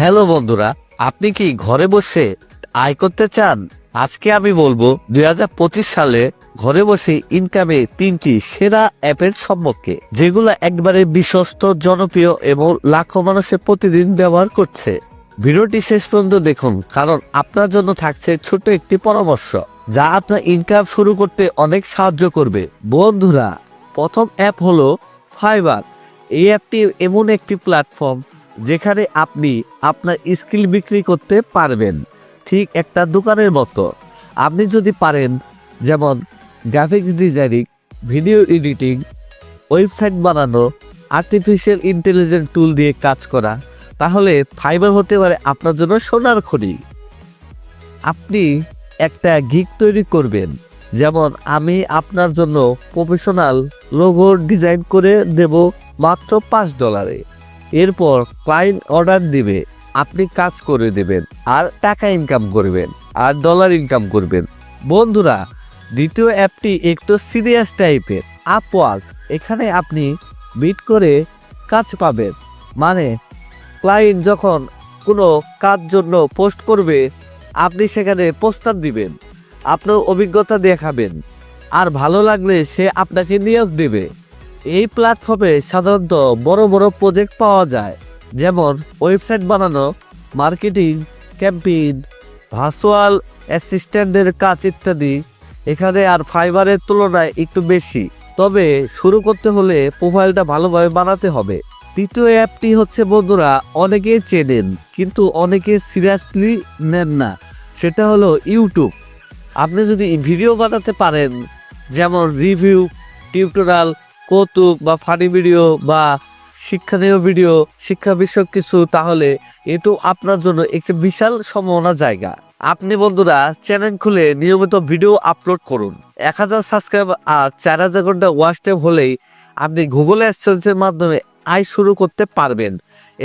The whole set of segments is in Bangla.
হ্যালো বন্ধুরা, আপনি কি ঘরে বসে আয় করতে চান? আজকে আমি বলব দু হাজার পঁচিশ সালে ঘরে বসে ইনকামে তিনটি সেরা অ্যাপের সম্পর্কে, যেগুলো একবারে বিশ্বস্ত, জনপ্রিয় এবং লাখো মানুষের প্রতিদিন ব্যবহার করছে। ভিডিওটি শেষ পর্যন্ত দেখুন, কারণ আপনার জন্য থাকছে ছোট একটি পরামর্শ, যা আপনার ইনকাম শুরু করতে অনেক সাহায্য করবে। বন্ধুরা, প্রথম অ্যাপ হলো ফাইবার এই অ্যাপটি এমন একটি প্ল্যাটফর্ম যেখানে আপনি আপনার স্কিল বিক্রি করতে পারবেন। ঠিক একটা দোকানের মতো। আপনি যদি পারেন যেমন graphics designing video editing website বানানো আর্টিফিশিয়াল ইন্টেলিজেন্স টুল দিয়ে কাজ করা, তাহলে ফাইবার হতে পারে আপনার জন্য সোনার খনি। আপনি একটা গিগ তৈরি করবেন। যেমন আমি আপনার জন্য প্রফেশনাল লোগো ডিজাইন করে দেব মাত্র পাঁচ ডলারে এরপর ক্লায়েন্ট অর্ডার দিবে, আপনি কাজ করে দেবেন, আর টাকা ইনকাম করবেন, আর ডলার ইনকাম করবেন। বন্ধুরা, দ্বিতীয় অ্যাপটি একটু সিরিয়াস টাইপের আপওয়ার্ক এখানে আপনি বিট করে কাজ পাবেন। মানে ক্লায়েন্ট যখন কোনো কাজ জন্য পোস্ট করবে, আপনি সেখানে প্রস্তাব দিবেন, আপনার অভিজ্ঞতা দেখাবেন। আর ভালো লাগলে সে আপনাকে নিয়োগ দেবে। এই প্ল্যাটফর্মে সাধারণত বড় বড় প্রজেক্ট পাওয়া যায়। যেমন ওয়েবসাইট বানানো মার্কেটিং ক্যাম্পেইন ভার্চুয়াল অ্যাসিস্ট্যান্টের কাজ ইত্যাদি। এখানে আর ফাইবারের তুলনায় একটু বেশি। তবে শুরু করতে হলে প্রোফাইলটা ভালোভাবে বানাতে হবে। তৃতীয় অ্যাপটি হচ্ছে, বন্ধুরা, অনেকেই চেনেন, কিন্তু অনেকে সিরিয়াসলি নেন না। সেটা হলো ইউটিউব আপনি যদি ভিডিও বানাতে পারেন, যেমন রিভিউ টিউটোরিয়াল কৌতুক বা ফানি ভিডিও বা শিক্ষণীয় ভিডিও শিক্ষা বিষয়ক কিছু, তাহলে এটু আপনার জন্য একটি বিশাল সম্ভাবনা জায়গা। আপনি বন্ধুরা চ্যানেল খুলে নিয়মিত ভিডিও আপলোড করুন। এক হাজার সাবস্ক্রাইব আর চার হাজার ঘণ্টা ওয়াচ টাইম হলেই আপনি গুগল অ্যাডসেন্সের মাধ্যমে আয় শুরু করতে পারবেন।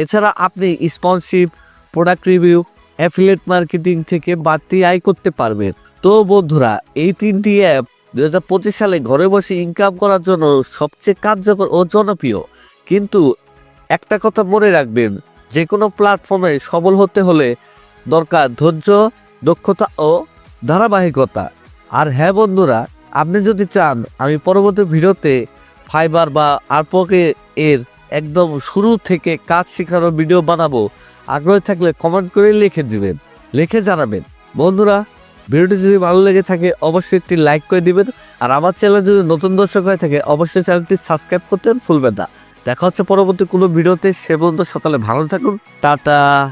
এছাড়া আপনি sponsorship product review affiliate marketing থেকে বাড়তি আয় করতে পারবেন। তো বন্ধুরা, এই তিনটি অ্যাপ দু হাজার পঁচিশ সালে ঘরে বসে ইনকাম করার জন্য সবচেয়ে কার্যকর ও জনপ্রিয়। কিন্তু একটা কথা মনে রাখবেন যে কোনো প্ল্যাটফর্মে সবল হতে হলে দরকার ধৈর্য, দক্ষতা ও ধারাবাহিকতা। আর হ্যাঁ বন্ধুরা, আপনি যদি চান, আমি পরবর্তী ভিডিওতে ফাইবার বা আরপকে এর একদম শুরু থেকে কাজ শেখানোর ভিডিও বানাবো। আগ্রহী থাকলে কমেন্ট করে লিখে দিবেন, লিখে জানাবেন। বন্ধুরা ভিডিওটি যদি ভালো লেগে থাকে, অবশ্যই একটি লাইক করে দিবেন। আর আমার চ্যানেল যদি নতুন দর্শক হয়ে থাকে, অবশ্যই চ্যানেলটি সাবস্ক্রাইব করতে ভুলবেন না। দেখা হচ্ছে পরবর্তী কোনো ভিডিওতে, সে পর্যন্ত সকালে ভালো থাকুন। টাটা!